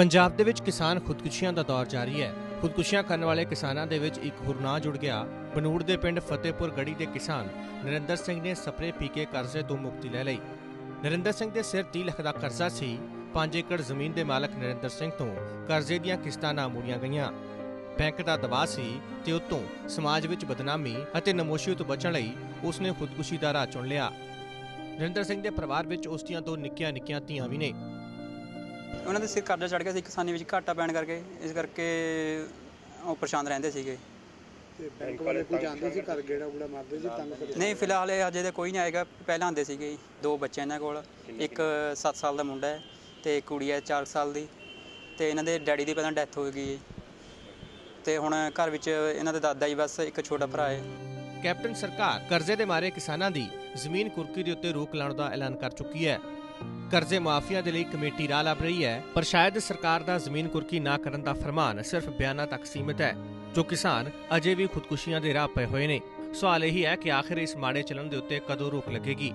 ਪੰਜਾਬ ਦੇ ਵਿੱਚ ਕਿਸਾਨ ਖੁਦਕੁਸ਼ੀਆਂ ਦਾ ਦੌਰ ਜਾਰੀ ਹੈ। ਖੁਦਕੁਸ਼ੀਆਂ ਕਰਨ ਵਾਲੇ ਕਿਸਾਨਾਂ ਦੇ ਵਿੱਚ ਇੱਕ ਹੋਰ ਨਾਂ ਜੁੜ ਗਿਆ। ਬਨੂੜ ਦੇ ਪਿੰਡ ਫਤਿਹਪੁਰ ਗੜੀ ਦੇ ਕਿਸਾਨ ਨਰਿੰਦਰ ਸਿੰਘ ਨੇ ਸਪਰੇ ਪੀ ਕੇ ਕਰਜ਼ੇ ਤੋਂ ਮੁਕਤੀ ਲੈ ਲਈ। ਨਰਿੰਦਰ ਸਿੰਘ ਦੇ ਸਿਰ 30 ਲੱਖ ਦਾ ਕਰਜ਼ਾ ਸੀ। 5 ਏਕੜ ਜ਼ਮੀਨ ਦੇ ਮਾਲਕ ਨਰਿੰਦਰ ਸਿੰਘ ਤੋਂ ਕਰਜ਼ੇ ਦੀਆਂ ਕਿਸ਼ਤਾਂ ਨਾ ਮੂੜੀਆਂ ਗਈਆਂ। ਬੈਂਕ ਦਾ ਦਬਾਅ ਸੀ ਤੇ ਉਤੋਂ ਸਮਾਜ ਵਿੱਚ ਬਦਨਾਮੀ ਅਤੇ ਨਮੋਸ਼ੀ ਤੋਂ ਬਚਣ ਲਈ ਉਸਨੇ ਖੁਦਕੁਸ਼ੀ ਦਾ ਰਾਹ ਚੁਣ ਲਿਆ। ਨਰਿੰਦਰ ਸਿੰਘ ਦੇ ਪਰਿਵਾਰ ਵਿੱਚ ਉਸ ਦੀਆਂ ਦੋ ਨਿੱਕੀਆਂ-ਨਿੱਕੀਆਂ ਧੀਆਂ ਵੀ ਨੇ। ਉਹਨਾਂ ਦੇ ਸਿਰ ਕਰਜ਼ਾ ਚੜ ਗਿਆ ਸੀ ਕਿਸਾਨੀ ਵਿੱਚ ਘਾਟਾ ਪੈਣ ਕਰਕੇ ਇਸ ਕਰਕੇ ਉਹ ਪਰੇਸ਼ਾਨ ਰਹਿੰਦੇ ਸੀਗੇ। ਤੇ ਬੈਂਕ ਵਾਲੇ ਕੋਈ ਜਾਣਦੇ ਸੀ ਘਰ ਗੇੜਾ ਗੁੜਾ ਮਾਰਦੇ ਸੀ ਤੰਗ ਕਰਦੇ ਨਹੀਂ ਫਿਲਹਾਲ ਇਹ ਅਜੇ ਤੇ ਕੋਈ ਨਹੀਂ ਆਏਗਾ। ਪਹਿਲਾਂ ਆਉਂਦੇ ਸੀਗੇ ਜੀ। ਦੋ ਬੱਚੇ ਇਹਨਾਂ ਕੋਲ। ਇੱਕ 7 ਸਾਲ ਦਾ ਮੁੰਡਾ ਹੈ ਤੇ ਇੱਕ ਕੁੜੀ ਹੈ 4 ਸਾਲ ਦੀ। ਤੇ ਇਹਨਾਂ ਦੇ ਡੈਡੀ ਦੀ ਪਹਿਲਾਂ ਡੈਥ ਹੋ ਗਈ ਜੀ। ਤੇ ਹੁਣ ਘਰ ਵਿੱਚ ਇਹਨਾਂ ਦੇ ਦਾਦਾ ਜੀ ਬਸ ਇੱਕ ਛੋਟਾ ਭਰਾ ਹੈ। ਕੈਪਟਨ ਸਰਕਾਰ ਕਰਜ਼ੇ ਦੇ ਮਾਰੇ ਕਿਸਾਨਾਂ ਦੀ ਜ਼ਮੀਨ ਕੁਰਕੀ ਦੇ ਉੱਤੇ ਰੋਕ ਲਾਉਣ ਦਾ ਐਲਾਨ ਕਰ ਚੁੱਕੀ ਹੈ। ਕਰਜ਼ੇ ਮਾਫੀਆ ਦੇ ਲਈ ਕਮੇਟੀ ਰਾਹ ਲੱਭ ਰਹੀ ਹੈ, ਪਰ ਸ਼ਾਇਦ ਸਰਕਾਰ ਦਾ ਜ਼ਮੀਨ ਕੁਰਕੀ ਨਾ ਕਰਨ ਦਾ ਫਰਮਾਨ ਸਿਰਫ ਬਿਆਨਾਂ ਤੱਕ ਸੀਮਿਤ ਹੈ, ਜੋ ਕਿਸਾਨ ਅਜੇ ਵੀ ਖੁਦਕੁਸ਼ੀਆਂ ਦੇ ਰਾਹ ਪਏ ਹੋਏ ਨੇ। ਸਵਾਲ ਇਹ ਹੈ ਕਿ ਆਖਿਰ ਇਸ ਮਾੜੇ ਚੱਲਣ ਦੇ ਉੱਤੇ ਕਦੋਂ ਰੋਕ ਲੱਗੇਗੀ?